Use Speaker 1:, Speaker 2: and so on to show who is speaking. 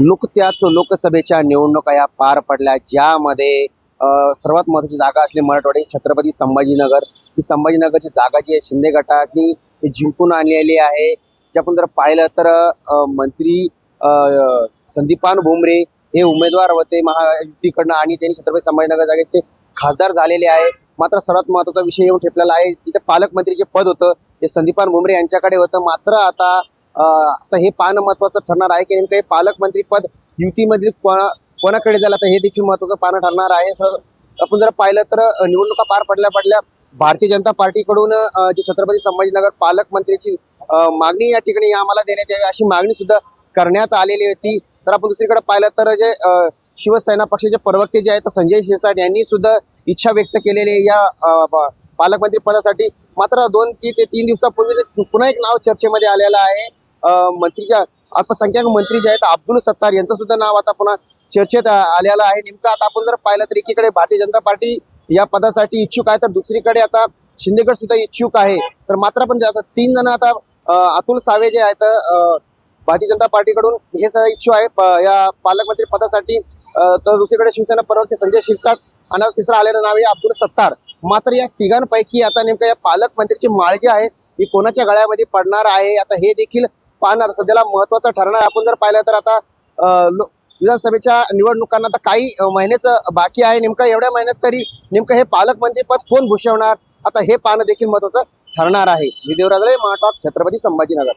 Speaker 1: नुकत्याच लोकसभेच्या निवडणुका या पार पडल्या ज्यामध्ये सर्वात महत्त्वाची जागा असली मराठवाडी छत्रपती संभाजीनगर. ही संभाजीनगरची जागा जी आहे शिंदे गटाने ती जिंकून आणलेली आहे. जे आपण जर पाहिलं तर अ, मंत्री अ, संदीपान भुमरे हे उमेदवार होते महायुतीकडनं आणि त्यांनी छत्रपती संभाजीनगर जागेत ते खासदार झालेले आहे. मात्र सर्वात महत्त्वाचा विषय येऊन ठेपलेला आहे इथे पालकमंत्रीचे पद होतं ते संदीपान भुमरे यांच्याकडे होतं. मात्र आता आता हे पाहणं महत्वाचं ठरणार आहे की नेमकं हे पालकमंत्री पद युतीमधील कोणाकडे झालं तर हे देखील महत्वाचं पाहणं ठरणार आहे. सर आपण जर पाहिलं तर निवडणुका पार पडल्या पडल्या भारतीय जनता पार्टीकडून जे छत्रपती संभाजीनगर पालकमंत्रीची मागणी या ठिकाणी आम्हाला देण्यात यावी अशी मागणी सुद्धा करण्यात आलेली होती. तर आपण दुसरीकडे पाहिलं तर जे शिवसेना पक्षाचे प्रवक्ते जे आहेत संजय शिरसाट यांनी सुद्धा इच्छा व्यक्त केलेली आहे या पालकमंत्री पदासाठी. मात्र दोन ती ते तीन दिवसापूर्वी पुन्हा एक नाव चर्चेमध्ये आलेलं आहे. मंत्रीच्या अल्पसंख्याक मंत्री जे आहेत अब्दुल सत्तार यांचं सुद्धा नाव आता पुन्हा चर्चेत आलेलं आहे. नेमकं आता आपण जर पाहिलं तर एकीकडे भारतीय जनता पार्टी या पदासाठी इच्छुक आहे तर दुसरीकडे आता शिंदेगड सुद्धा इच्छुक आहे. तर मात्र पण आता तीन जण आता अतुल सावे जे आहेत भारतीय जनता पार्टीकडून हे सगळं इच्छुक आहे. या पालकमंत्री पदासाठी तर दुसरीकडे शिवसेना प्रवक्ते संजय शिरसाट आणि आता तिसरं आलेलं नाव आहे अब्दुल सत्तार. मात्र या तिघांपैकी आता नेमकं या पालकमंत्रीची माळ जी आहे ही कोणाच्या गळ्यामध्ये पडणार आहे? आता हे देखील पाहणार. सध्याला महत्वाचं ठरणार आपण जर पाहिलं तर आता विधानसभेच्या निवडणुकांना आता काही महिन्याचं बाकी आहे. नेमकं एवढ्या महिन्यात तरी नेमकं हे पालकमंत्री पद कोण भूषवणार? आता हे पाहणं देखील महत्वाचं ठरणार आहे. विदेवराजळे महाटॉक छत्रपती संभाजीनगर.